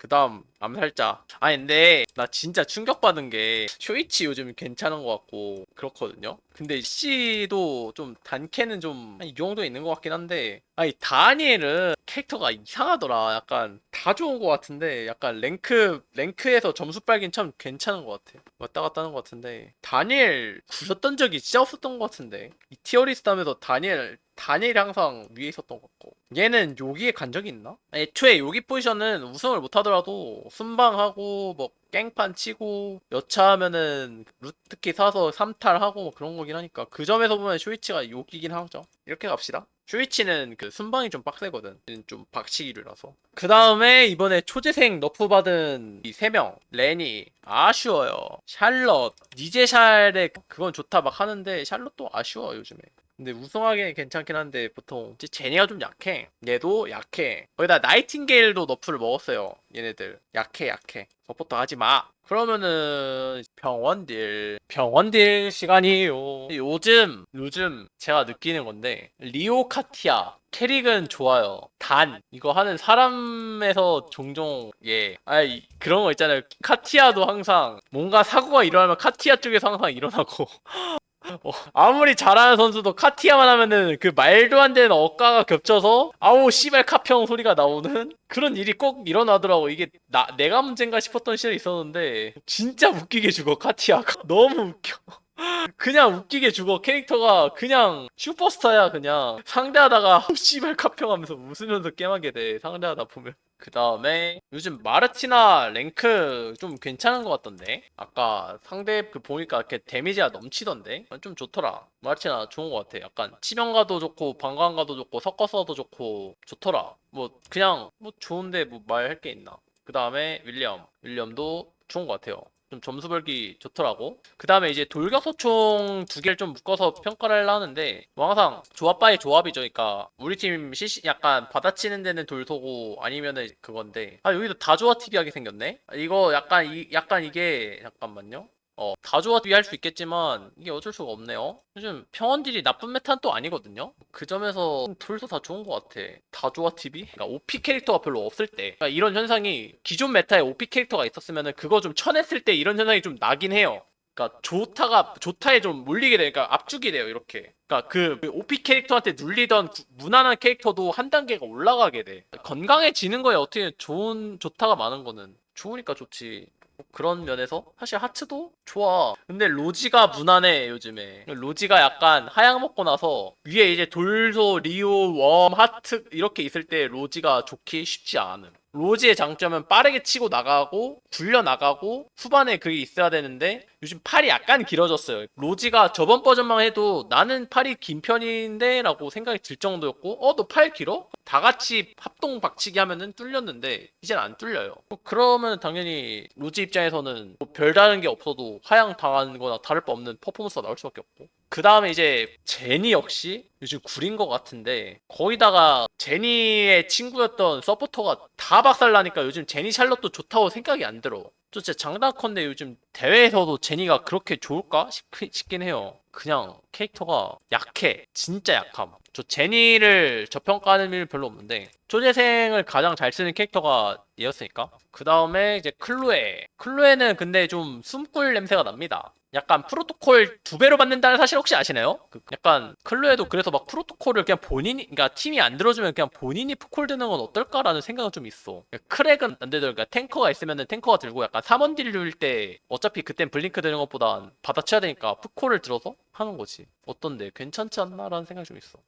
그 다음 암살자. 아니 근데 나 진짜 충격받은 게 쇼이치 요즘 괜찮은 것 같고 그렇거든요. 근데 C도 좀 단캐는 좀 이 정도 있는 것 같긴 한데 아니 다니엘은 캐릭터가 이상하더라. 약간 다 좋은 것 같은데 약간 랭크 랭크에서 점수 빨긴 참 괜찮은 것 같아. 왔다 갔다 하는 것 같은데 다니엘 구셨던 적이 진짜 없었던 것 같은데 이 티어리스트 하면서 다니엘 다니엘이 항상 위에 있었던 것 같고. 얘는 여기에 간 적이 있나? 애초에 여기 포지션은 우승을 못하더라도 순방하고 뭐 깽판 치고 여차하면은 루트키 사서 3탈하고 뭐 그런 거긴 하니까 그 점에서 보면 쇼이치가 여기긴 하죠. 이렇게 갑시다. 쇼이치는 그 순방이 좀 빡세거든. 좀 박치기류라서. 그 다음에 이번에 초재생 너프 받은 이 3명 레니 아쉬워요. 샬럿 니제샬의 그건 좋다 막 하는데 샬럿도 아쉬워 요즘에 근데 우승하기엔 괜찮긴 한데 보통 이제 제니가 좀 약해. 얘도 약해. 거기다 나이팅게일도 너프를 먹었어요. 얘네들 약해 약해. 서포터 하지 마. 그러면은 병원딜 병원딜 시간이에요. 요즘 요즘 제가 느끼는 건데 리오 카티아 캐릭은 좋아요. 단 이거 하는 사람에서 종종 예, 아 그런 거 있잖아요. 카티아도 항상 뭔가 사고가 일어나면 카티아 쪽에서 항상 일어나고 어, 아무리 잘하는 선수도 카티아만 하면은 그 말도 안 되는 억가가 겹쳐서 아우 씨발 카평 소리가 나오는 그런 일이 꼭 일어나더라고. 이게 나 내가 문제인가 싶었던 시절이 있었는데 진짜 웃기게 죽어 카티아가. 너무 웃겨. 그냥 웃기게 죽어. 캐릭터가 그냥 슈퍼스타야 그냥. 상대하다가 씨발 카평 하면서 웃으면서 게임하게 돼 상대하다 보면 그 다음에 요즘 마르티나 랭크 좀 괜찮은 것 같던데? 아까 상대 그 보니까 이렇게 데미지가 넘치던데? 좀 좋더라. 마르티나 좋은 것 같아. 약간 치명가도 좋고 방광가도 좋고 섞어서도 좋고 좋더라. 뭐 그냥 뭐 좋은데 뭐 말할 게 있나? 그 다음에 윌리엄. 윌리엄도 좋은 것 같아요 좀 점수 벌기 좋더라고. 그 다음에 이제 돌격소총 두 개를 좀 묶어서 평가를 하는데, 뭐 항상 조합 바의 조합이죠. 그러니까, 우리 팀 CC 약간 받아치는 데는 돌소고 아니면은 그건데, 아, 여기도 다조화 TV 하게 생겼네? 아, 이거 약간, 이, 약간 이게, 잠깐만요. 어, 다조화 TV 할수 있겠지만, 이게 어쩔 수가 없네요. 요즘 평원들이 나쁜 메타는 또 아니거든요? 그 점에서 돌소 다 좋은 것 같아. 다조화 TV? 그러니까 OP 캐릭터가 별로 없을 때. 그러니까 이런 현상이 기존 메타에 OP 캐릭터가 있었으면은 그거 좀 쳐냈을 때 이런 현상이 좀 나긴 해요. 그러니까 조타가 조타에 좀 몰리게 돼. 그러니까 압축이 돼요. 이렇게. 그러니까 그 OP 캐릭터한테 눌리던 구- 무난한 캐릭터도 한 단계가 올라가게 돼. 건강해지는 거에 어떻게 좋은 조타가 많은 거는 좋으니까 좋지. 그런 면에서 사실 하츠도 좋아. 근데 로지가 무난해 요즘에. 로지가 약간 하향 먹고 나서 위에 이제 돌소, 리오, 웜, 하트 이렇게 있을 때 로지가 좋기 쉽지 않음. 로지의 장점은 빠르게 치고 나가고 굴려 나가고 후반에 그게 있어야 되는데 요즘 팔이 약간 길어졌어요. 로지가 저번 버전만 해도 나는 팔이 긴 편인데 라고 생각이 들 정도였고 어 너 팔 길어? 다 같이 합동 박치기 하면은 뚫렸는데 이젠 안 뚫려요. 뭐 그러면 당연히 로지 입장에서는 뭐 별다른 게 없어도 하향 당하는 거나 다를 바 없는 퍼포먼스가 나올 수밖에 없고 그 다음에 이제 제니 역시 요즘 구린 것 같은데 거기다가 제니의 친구였던 서포터가 다 박살나니까 요즘 제니 샬럿도 좋다고 생각이 안 들어. 저 진짜 장담컨대 요즘 대회에서도 제니가 그렇게 좋을까 싶, 싶긴 해요. 그냥 캐릭터가 약해. 진짜 약함. 저 제니를 저평가하는 일 별로 없는데 초재생을 가장 잘 쓰는 캐릭터가 얘였으니까. 그 다음에 이제 클로에. 클로에는 근데 좀 숨꿀 냄새가 납니다. 약간 프로토콜 두 배로 받는다는 사실 혹시 아시나요? 그 약간 클로에도 그래서 막 프로토콜을 그냥 본인이, 그러니까 팀이 안 들어주면 그냥 본인이 푸콜 드는 건 어떨까라는 생각은 좀 있어. 그러니까 크랙은 안 되더라도 그러니까 탱커가 있으면은 탱커가 들고 약간 3원 딜릴 때 어차피 그땐 블링크 되는 것보단 받아쳐야 되니까 푸콜을 들어서 하는 거지. 어떤데 괜찮지 않나라는 생각이 좀 있어.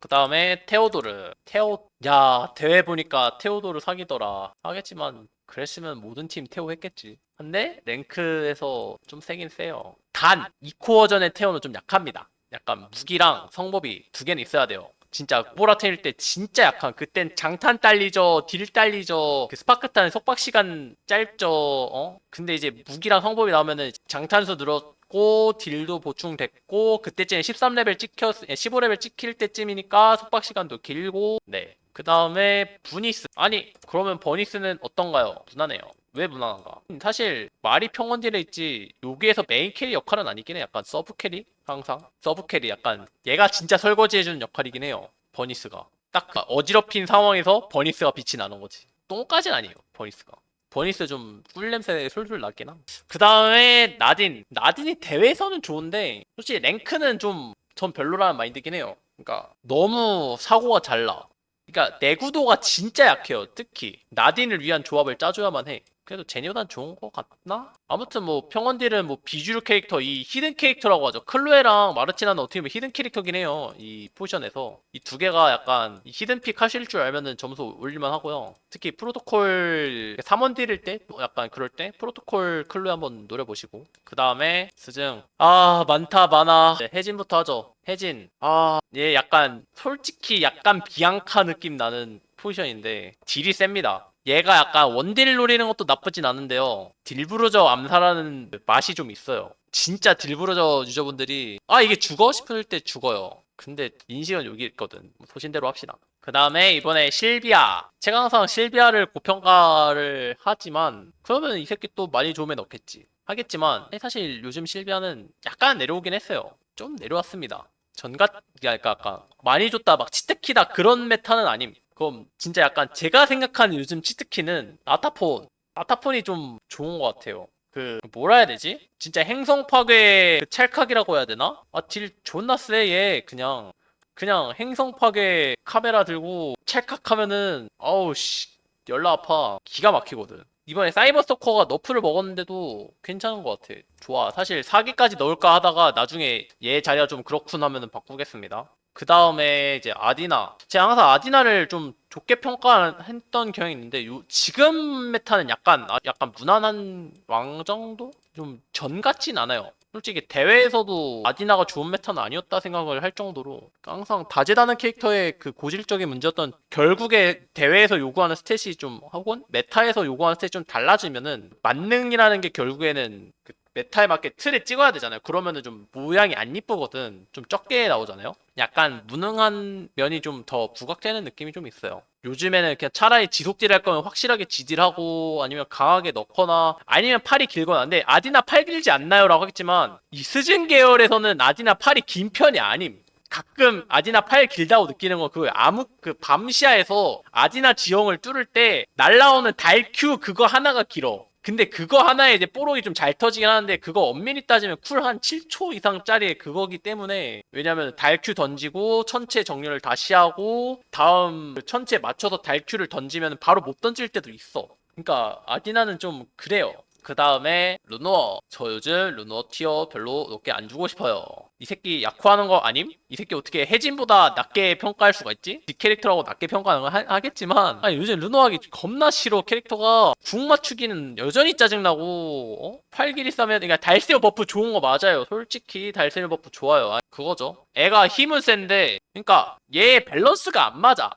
그 다음에 테오도르. 테오, 야, 대회 보니까 테오도르 사기더라. 하겠지만, 그랬으면 모든 팀 테오 했겠지. 근데, 랭크에서 좀 세긴 세요. 단, 2코어전의 테오는 좀 약합니다. 약간 무기랑 성법이 두 개는 있어야 돼요. 진짜 보라테일 때 진짜 약한 그땐 장탄 딸리죠 딜 딸리죠 그 스파크탄 속박 시간 짧죠 어 근데 이제 무기랑 성법이 나오면은 장탄수 늘었고 딜도 보충됐고 그때쯤에 13레벨 찍혔 15레벨 찍힐 때쯤이니까 속박 시간도 길고 네 그 다음에 부니스 아니 그러면 버니스는 어떤가요 무난해요 왜 무난한가? 사실 말이 평원딜에 있지 여기에서 메인 캐리 역할은 아니긴 해. 약간 서브 캐리 항상 서브 캐리 약간 얘가 진짜 설거지 해주는 역할이긴 해요. 버니스가 딱그 어지럽힌 상황에서 버니스가 빛이 나는 거지. 똥까진 아니에요. 버니스가 버니스 좀 꿀냄새 솔솔 나긴 함. 그 다음에 나딘. 나딘이 대회에서는 좋은데 솔직히 랭크는 좀 전 별로라는 마인드긴 해요. 그러니까 너무 사고가 잘 나. 그러니까 내구도가 진짜 약해요. 특히 나딘을 위한 조합을 짜줘야만 해. 그래도 제니오단 좋은 거 같나? 아무튼 뭐 평원딜은 뭐 비주류 캐릭터 이 히든 캐릭터라고 하죠. 클로에랑 마르티나는 어떻게 보면 히든 캐릭터긴 해요. 이 포션에서 이 두 개가 약간 이 히든 픽 하실 줄 알면은 점수 올릴만 하고요. 특히 프로토콜 3원 딜일 때 약간 그럴 때 프로토콜 클로에 한번 노려보시고 그 다음에 스증 아 많다 많아 네, 혜진부터 하죠. 혜진 아얘 약간 솔직히 약간 비앙카 느낌 나는 포지션인데 딜이 셉니다. 얘가 약간 원딜 노리는 것도 나쁘진 않은데요. 딜브루저 암살하는 맛이 좀 있어요. 진짜 딜브루저 유저분들이 아 이게 죽어 싶을 때 죽어요. 근데 인식은 여기 있거든. 소신대로 합시다. 그 다음에 이번에 실비아. 제가 항상 실비아를 고평가를 하지만 그러면 이 새끼 또 많이 좋으면 넣겠지. 하겠지만 사실 요즘 실비아는 약간 내려오긴 했어요. 좀 내려왔습니다. 전같 그러니까 약간 많이 줬다 막 치트키다 그런 메타는 아님. 그럼 진짜 약간 제가 생각하는 요즘 치트키는 나타폰. 나타폰이 좀 좋은 것 같아요. 그 뭐라 해야 되지? 진짜 행성 파괴 그 찰칵이라고 해야 되나? 아 딜 존나 세얘 그냥 그냥 행성 파괴 카메라 들고 찰칵하면은 아우 씨 열나 아파 기가 막히거든. 이번에 사이버 스토커가 너프를 먹었는데도 괜찮은 것 같아. 좋아. 사실 사기까지 넣을까 하다가 나중에 얘 자리가 좀 그렇군 하면은 바꾸겠습니다. 그 다음에 이제 아디나. 제가 항상 아디나를 좀 좋게 평가했던 경향이 있는데 요 지금 메타는 약간 아, 약간 무난한 왕 정도? 좀 전 같진 않아요. 솔직히 대회에서도 아디나가 좋은 메타는 아니었다 생각을 할 정도로 항상 다재다능 캐릭터의 그 고질적인 문제였던 결국에 대회에서 요구하는 스탯이 좀 혹은 메타에서 요구하는 스탯이 좀 달라지면은 만능이라는 게 결국에는 그 메타에 맞게 틀에 찍어야 되잖아요. 그러면은 좀 모양이 안 이쁘거든. 좀 적게 나오잖아요. 약간 무능한 면이 좀 더 부각되는 느낌이 좀 있어요. 요즘에는 그냥 차라리 지속딜 할 거면 확실하게 지딜하고 아니면 강하게 넣거나 아니면 팔이 길거나 근데 아디나 팔 길지 않나요? 라고 하겠지만 이 스즌 계열에서는 아디나 팔이 긴 편이 아님. 가끔 아디나 팔 길다고 느끼는 건 그 암흑 그 밤시야에서 아디나 지형을 뚫을 때 날라오는 달큐 그거 하나가 길어. 근데 그거 하나에 이제 뽀록이 좀 잘 터지긴 하는데 그거 엄밀히 따지면 쿨 한 7초 이상짜리 그거기 때문에 왜냐면 달큐 던지고 천체 정렬을 다시 하고 다음 그 천체 맞춰서 달큐를 던지면 바로 못 던질 때도 있어. 그러니까 아디나는 좀 그래요. 그 다음에 루노어. 저 요즘 루노어 티어 별로 높게 안 주고 싶어요. 이 새끼 약화하는 거 아님? 이 새끼 어떻게 혜진보다 낮게 평가할 수가 있지? 지 캐릭터라고 낮게 평가하는 걸 하, 겠지만 아니 요즘 루노하기 겁나 싫어 캐릭터가 궁 맞추기는 여전히 짜증나고 어? 팔길이 싸면 그러니까 달세어 버프 좋은 거 맞아요 솔직히 달세어 버프 좋아요 아, 그거죠 애가 힘은 센데 그러니까 얘 밸런스가 안 맞아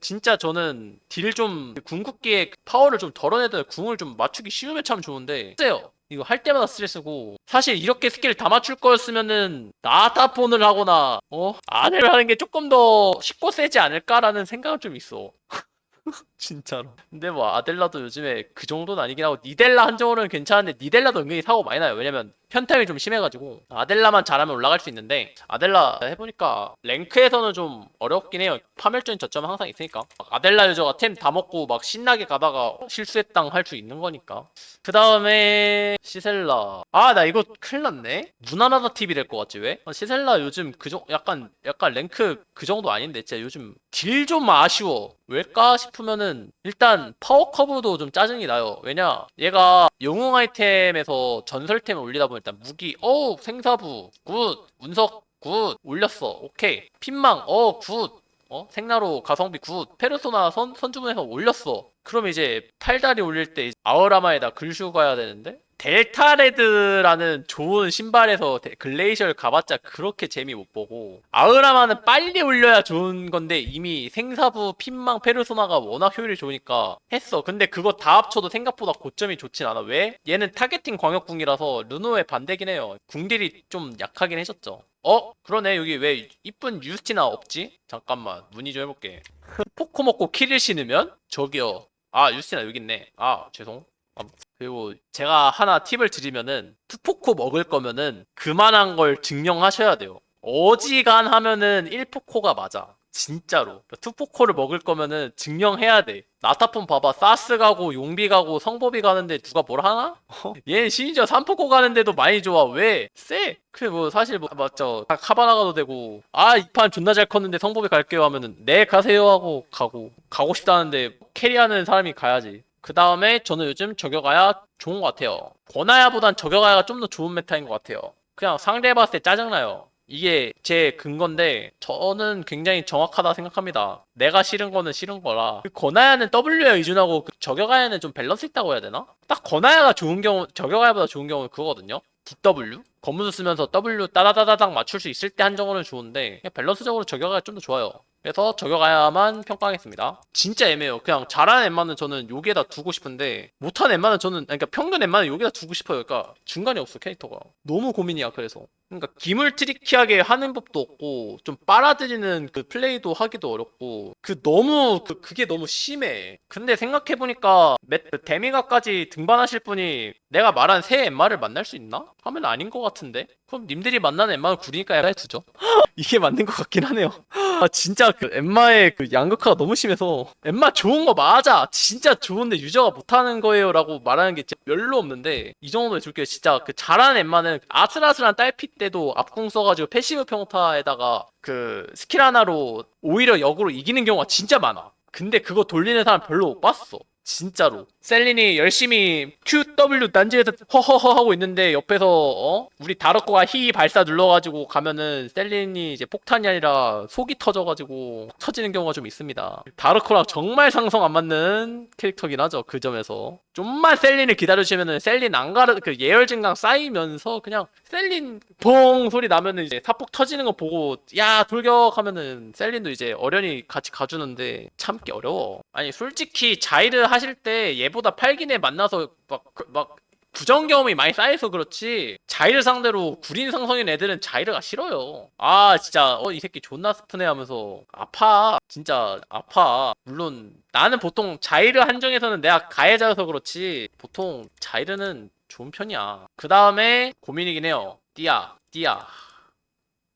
진짜 저는 딜 좀 궁극기의 파워를 좀 덜어내든 궁을 좀 맞추기 쉬우면 참 좋은데 세요. 이거 할 때마다 스트레스고 사실 이렇게 스킬 다 맞출 거였으면은 나타폰을 하거나 어? 아내를 하는 게 조금 더 쉽고 세지 않을까라는 생각은 좀 있어. 진짜로. 근데 뭐 아델라도 요즘에 그 정도는 아니긴 하고 니델라 한정으로는 괜찮은데 니델라도 은근히 사고 많이 나요. 왜냐면 편템이 좀 심해가지고 아델라만 잘하면 올라갈 수 있는데 아델라 해보니까 랭크에서는 좀 어렵긴 해요. 파멸적인 저점은 항상 있으니까. 막 아델라 유저가 템 다 먹고 막 신나게 가다가 실수했당 할 수 있는 거니까. 그 다음에 시셀라. 아 나 이거 큰일 났네. 무난하다 TV 될것 같지 왜? 아, 시셀라 요즘 그 정 약간 약간 랭크 그 정도 아닌데 진짜 요즘 딜 좀 아쉬워. 왜일까 싶으면은 일단 파워 커브도 좀 짜증이 나요. 왜냐 얘가 영웅 아이템에서 전설템을 올리다 보면 일단 무기. 어우 생사부. 굿. 운석. 굿. 올렸어. 오케이. 핀망. 어굿. 어? 생나로 가성비 굿. 페르소나 선, 선주문해서 올렸어. 그럼 이제 팔다리 올릴 때 아우라마에다 글슈 가야 되는데 델타레드라는 좋은 신발에서 데- 글레이셔를 가봤자 그렇게 재미 못 보고 아우라마는 빨리 올려야 좋은 건데 이미 생사부 핀망 페르소나가 워낙 효율이 좋으니까 했어. 근데 그거 다 합쳐도 생각보다 고점이 좋진 않아. 왜? 얘는 타겟팅 광역궁이라서 르노의 반대긴 해요. 궁딜이 좀 약하긴 해졌죠. 어? 그러네. 여기 왜 이쁜 유스티나 없지? 잠깐만. 문의 좀 해볼게. 포코 먹고 키를 신으면? 저기요. 아 유스티나 여기 있네. 아 죄송. 아, 그리고 제가 하나 팁을 드리면은 투포코 먹을 거면은 그만한 걸 증명하셔야 돼요 어지간하면은 1포코가 맞아 진짜로 투포코를 먹을 거면은 증명해야 돼 나타폰 봐봐 사스 가고 용비 가고 성법이 가는데 누가 뭘 하나? 어? 얘는 심지어 삼포코 가는데도 많이 좋아 왜? 쎄! 그래 뭐 사실 뭐 맞죠 카바나 가도 되고 아 이 판 존나 잘 컸는데 성법이 갈게요 하면은 네 가세요 하고 가고 가고 싶다는데 캐리하는 사람이 가야지 그 다음에 저는 요즘 저격아야 좋은 것 같아요 권아야보단 저격아야가 좀 더 좋은 메타인 것 같아요 그냥 상대해봤을 때 짜증나요 이게 제 근건데 저는 굉장히 정확하다 생각합니다. 내가 싫은 거는 싫은 거라. 그 권하야는 W에 의존하고 그 저격하야는 좀 밸런스 있다고 해야 되나? 딱 권하야가 좋은 경우 저격하야보다 좋은 경우는 그거거든요. DW 검문수 쓰면서 W 따다다다닥 맞출 수 있을 때 한정어는 좋은데 밸런스적으로 저격하야 좀 더 좋아요. 그래서 저격하야만 평가하겠습니다. 진짜 애매해요. 그냥 잘하는 엠마는 저는 여기에다 두고 싶은데 못하는 엠마는 저는 그러니까 평균 엠마는 여기다 두고 싶어요. 그러니까 중간이 없어 캐릭터가. 너무 고민이야 그래서. 그러니까 기물 트리키하게 하는 법도 없고 좀 빨아들이는 그 플레이도 하기도 어렵고 그 너무 그 그게 너무 심해. 근데 생각해 보니까 그 데미가까지 등반하실 분이 내가 말한 새 엠마를 만날 수 있나? 하면 아닌 것 같은데. 그럼 님들이 만나는 엠마를 구리니까 해두죠 이게 맞는 것 같긴 하네요. 아 진짜 그 엠마의 그 양극화가 너무 심해서 엠마 좋은 거 맞아 진짜 좋은데 유저가 못하는 거예요라고 말하는 게 진짜 별로 없는데 이 정도에 줄게요 진짜 그 잘하는 엠마는 아슬아슬한 딸피 때도 앞궁 써가지고 패시브 평타에다가 그 스킬 하나로 오히려 역으로 이기는 경우가 진짜 많아. 근데 그거 돌리는 사람 별로 못 봤어. 진짜로 셀린이 열심히 QW 난지에서 허허허 하고 있는데 옆에서 어? 우리 다르코가 히 발사 눌러가지고 가면은 셀린이 이제 폭탄이 아니라 속이 터져가지고 터지는 경우가 좀 있습니다. 다르코랑 정말 상성 안 맞는 캐릭터긴 하죠 그 점에서. 좀만 셀린을 기다려주시면은 셀린 안 가르 그 예열 증강 쌓이면서 그냥 셀린 퐁 소리 나면은 이제 사폭 터지는 거 보고 야 돌격 하면은 셀린도 이제 어련히 같이 가주는데 참기 어려워. 아니 솔직히 자이르 하실 때 얘보다 팔긴에 만나서 막, 그- 막 부정 경험이 많이 쌓여서 그렇지 자이르 상대로 구린 상성인 애들은 자이르가 싫어요. 아 진짜 어 이 새끼 존나 스프네 하면서 아파. 진짜 아파. 물론 나는 보통 자이르 한정에서는 내가 가해자여서 그렇지 보통 자이르는 좋은 편이야. 그 다음에 고민이긴 해요. 띠아 띠아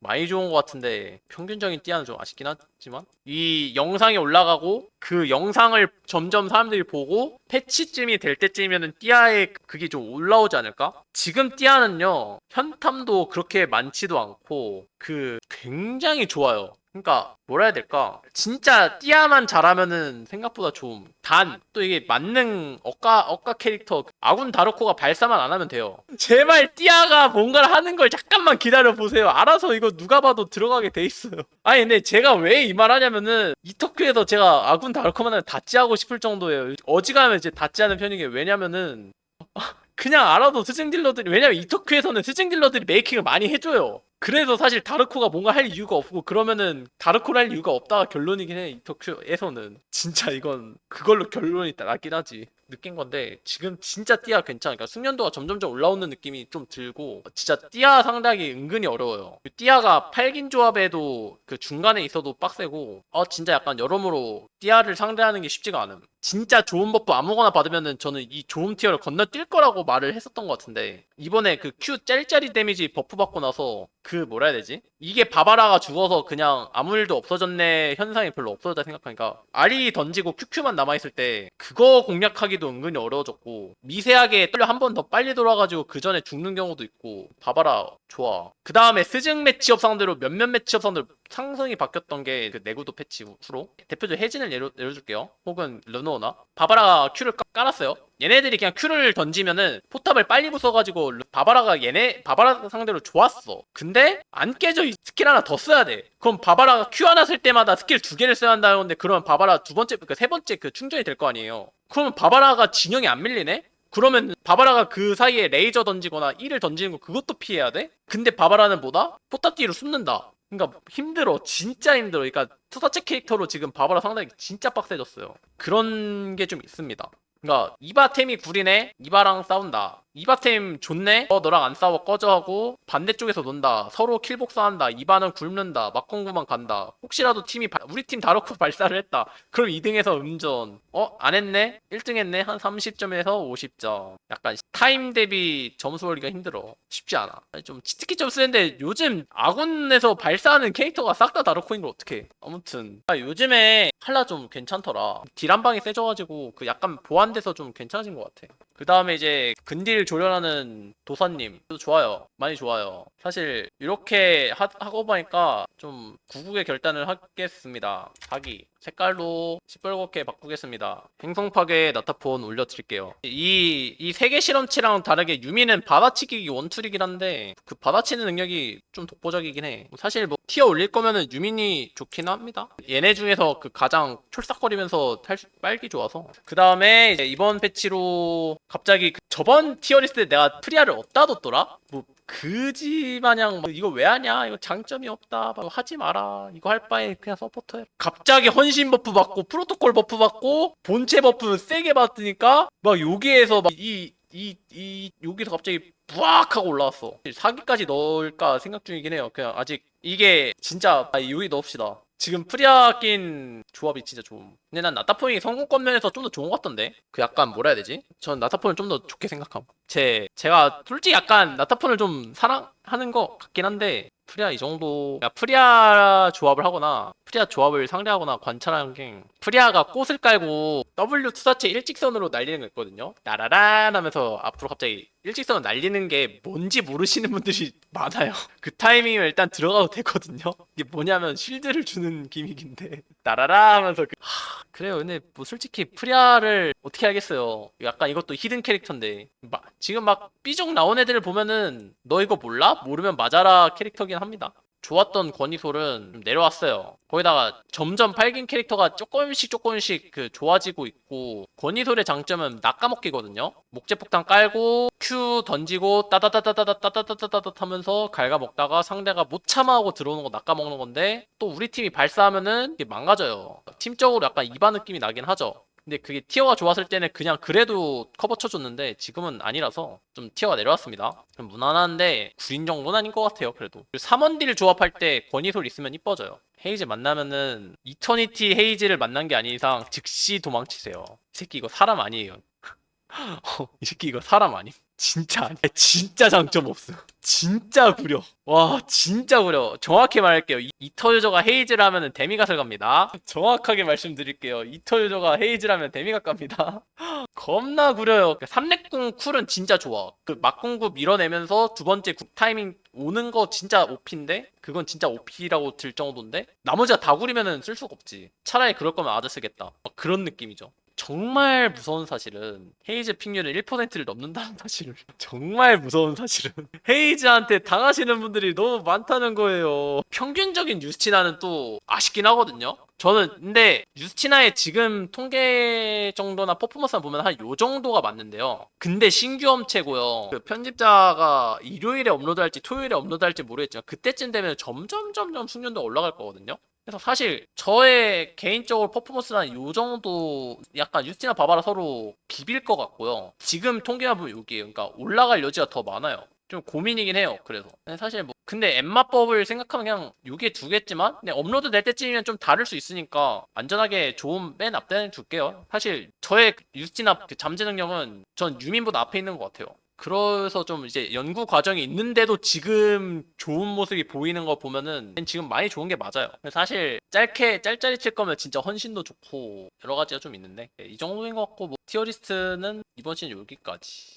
많이 좋은 것 같은데 평균적인 띠아는 좀 아쉽긴 하지만 이 영상이 올라가고 그 영상을 점점 사람들이 보고 패치쯤이 될 때쯤이면 띠아의 그게 좀 올라오지 않을까? 지금 띠아는요 현탐도 그렇게 많지도 않고 그 굉장히 좋아요. 그러니까 뭐라 해야 될까? 진짜 띠아만 잘하면은 생각보다 좋음. 단또 이게 만능 억가 억가 캐릭터 아군 다르코가 발사만 안 하면 돼요. 제발 띠아가 뭔가를 하는 걸 잠깐만 기다려 보세요. 알아서 이거 누가 봐도 들어가게 돼 있어요. 아니 근데 제가 왜 이 말 하냐면은 이터큐에서 제가 아군 다르코만을 다찌하고 싶을 정도예요. 어지간하면 이제 다찌하는 편이게 왜냐면은 그냥 알아도 스징 딜러들이 왜냐면 이터큐에서는 스징 딜러들이 메이킹을 많이 해줘요. 그래서 사실 다르코가 뭔가 할 이유가 없고 그러면은 다르코를 할 이유가 없다가 결론이긴 해 이터큐에서는. 진짜 이건 그걸로 결론이 나긴 하지. 느낀 건데 지금 진짜 띠아 괜찮으니까 숙련도가 점점점 올라오는 느낌이 좀 들고 진짜 띠아 상대하기 은근히 어려워요. 그 띠아가 8긴 조합에도 그 중간에 있어도 빡세고 어 진짜 약간 여러모로 띠아를 상대하는 게 쉽지가 않음 진짜 좋은 버프 아무거나 받으면은 저는 이 좋은 티어를 건너뛸 거라고 말을 했었던 것 같은데 이번에 그 Q 짤짤이 데미지 버프 받고 나서 그 뭐라 해야 되지? 이게 바바라가 죽어서 그냥 아무 일도 없어졌네 현상이 별로 없어졌다 생각하니까 알이 던지고 QQ만 남아있을 때 그거 공략하기도 은근히 어려워졌고 미세하게 떨려 한 번 더 빨리 돌아가지고 그 전에 죽는 경우도 있고 바바라 좋아. 그 다음에 스증 매치업 상대로 몇몇 매치업 상대로 상성이 바뀌었던 게 그 내구도 패치 후로? 대표적으로 해진을 예로, 예로 줄게요. 혹은 르노 나 바바라가 까- 깔았어요. 얘네들이 그냥 Q를 던지면은 포탑을 빨리 부숴가지고 르- 바바라가 얘네 바바라 상대로 좋았어. 근데 안 깨져. 이 스킬 하나 더 써야 돼. 그럼 바바라가 Q 하나 쓸 때마다 스킬 두 개를 써야 한다는데 그러면 바바라 두 번째 그 세 번째 그 충전이 될 거 아니에요. 그러면 바바라가 진영이 안 밀리네? 그러면 바바라가 그 사이에 레이저 던지거나 E를 던지는 거 그것도 피해야 돼? 근데 바바라는 뭐다? 포탑 뒤로 숨는다. 그러니까 힘들어. 진짜 힘들어. 그러니까 투사체 캐릭터로 지금 바바라 상당히 진짜 빡세졌어요. 그런 게 좀 있습니다. 그러니까 이바템이 구리네. 이바랑 싸운다. 이바템 좋네? 어 너랑 안 싸워. 꺼져 하고 반대쪽에서 논다. 서로 킬 복사한다. 이바는 굶는다. 막공구만 간다. 혹시라도 팀이 발- 우리 팀 다놓고 발사를 했다. 그럼 2등에서 음전. 어? 안 했네? 1등 했네? 한 30점에서 50점. 약간 타임 대비 점수 올리기가 힘들어. 쉽지 않아. 좀 치트키 좀 쓰는데 요즘 아군에서 발사하는 캐릭터가 싹 다 다르코인 걸 어떡해. 아무튼. 아, 요즘에 칼라 좀 괜찮더라. 딜 한 방이 세져가지고 그 약간 보완돼서 좀 괜찮아진 것 같아. 그 다음에 이제 근딜 조련하는 도사님. 도 좋아요. 많이 좋아요. 사실 이렇게 하, 하고 보니까 좀 구국의 결단을 하겠습니다. 사기 색깔로 시뻘겋게 바꾸겠습니다. 행성 파괴 나타폰 올려드릴게요. 이 이 세계 실험치랑 다르게 유미는 받아치기 원툴이긴 한데 그 받아치는 능력이 좀 독보적이긴 해. 사실 뭐 티어 올릴 거면은 유민이 좋긴 합니다. 얘네 중에서 그 가장 촐싹거리면서 탈 수- 빨기 좋아서. 그 다음에 이번 패치로 갑자기 그 저번 티어 리스트 때 내가 프리아를 어디다 뒀더라? 뭐 그지 마냥 뭐 이거 왜 하냐? 이거 장점이 없다. 막 하지 마라. 이거 할 바에 그냥 서포터 해 갑자기 헌신 버프 받고 프로토콜 버프 받고 본체 버프 세게 받으니까 막 여기에서 막 이 이 이 여기서 갑자기 부악 하고 올라왔어. 사기까지 넣을까 생각 중이긴 해요. 그냥 아직 이게 진짜 아, 여기 넣읍시다. 지금 프리아 낀 조합이 진짜 좋음. 근데 난 나타폰이 성공권 면에서 좀 더 좋은 것 같던데? 그 약간 뭐라 해야 되지? 전 나타폰을 좀 더 좋게 생각함 제 제가 솔직히 약간 나타폰을 좀 사랑하는 것 같긴 한데 프리아 이 정도 야, 프리아 조합을 하거나 프리아 조합을 상대하거나 관찰하는 게 프리아가 꽃을 깔고 W 투사체 일직선으로 날리는 거 있거든요. 따라란 하면서 앞으로 갑자기 일직선으로 날리는 게 뭔지 모르시는 분들이 많아요. 그 타이밍을 일단 들어가도 되거든요. 이게 뭐냐면 쉴드를 주는 기믹인데 따라라 하면서 그... 하, 그래요. 근데 뭐 솔직히 프리아를 어떻게 하겠어요? 약간 이것도 히든 캐릭터인데. 마- 지금 막 삐죽 나온 애들 보면은 너 이거 몰라? 모르면 맞아라 캐릭터긴 합니다 좋았던 권이솔은 좀 내려왔어요. 거기다가 점점 팔긴 캐릭터가 조금씩 조금씩 그 좋아지고 있고 권이솔의 장점은 낚아먹기거든요. 목재폭탄 깔고 Q 던지고 따다다다다다다다다다다 하면서 갉아먹다가 상대가 못 참아하고 들어오는 거 낚아먹는 건데 또 우리 팀이 발사하면은 이게 망가져요. 팀적으로 약간 이바 느낌이 나긴 하죠. 근데 그게 티어가 좋았을 때는 그냥 그래도 커버 쳐줬는데 지금은 아니라서 좀 티어가 내려왔습니다. 좀 무난한데 9인 정도는 아닌 것 같아요. 그래도 3원딜 조합할 때 권이솔 있으면 이뻐져요. 헤이즈 만나면은 이터니티 헤이즈를 만난 게 아닌 이상 즉시 도망치세요. 이 새끼 이거 사람 아니에요. 어, 이 새끼 이거 사람 아님? 진짜 아니야. 진짜 장점 없어. 진짜 구려. 와, 진짜 구려. 정확히 말할게요. 이- 이터 유저가 헤이즈라면은 데미갓을 갑니다. 정확하게 말씀드릴게요. 이터 유저가 헤이즈라면 데미갓 갑니다. 겁나 구려요. 3렙궁 쿨은 진짜 좋아. 그 막궁구 밀어내면서 두 번째 국 타이밍 오는 거 진짜 OP인데 그건 진짜 OP라고 들 정도인데 나머지가 다 구리면은 쓸 수가 없지. 차라리 그럴 거면 아드 쓰겠다. 막 그런 느낌이죠. 정말 무서운 사실은 헤이즈 픽률은 1%를 넘는다는 사실을 정말 무서운 사실은 헤이즈한테 당하시는 분들이 너무 많다는 거예요. 평균적인 유스티나는 또 아쉽긴 하거든요. 저는 근데 유스티나의 지금 통계 정도나 퍼포먼스만 보면 한 요 정도가 맞는데요. 근데 신규 업체고요. 그 편집자가 일요일에 업로드할지 토요일에 업로드할지 모르겠지만 그때쯤 되면 점점 점점 숙련도가 올라갈 거거든요 그래서 사실 저의 개인적으로 퍼포먼스는 요 정도 약간 유스티나 바바라 서로 비빌 것 같고요. 지금 통계만 보면 여기에요. 그러니까 올라갈 여지가 더 많아요. 좀 고민이긴 해요. 그래서 사실 뭐 근데 엠마법을 생각하면 그냥 요게 두 개지만 근데 업로드 될 때쯤이면 좀 다를 수 있으니까 안전하게 좋은 맨 앞단에 줄게요. 사실 저의 유스티나 그 잠재 능력은 전 유민보다 앞에 있는 것 같아요. 그래서 좀 이제 연구 과정이 있는데도 지금 좋은 모습이 보이는 거 보면은 지금 많이 좋은 게 맞아요. 사실 짧게 짤짤이 칠 거면 진짜 헌신도 좋고 여러 가지가 좀 있는데 네, 이 정도인 것 같고 뭐 티어리스트는 이번 시즌 여기까지.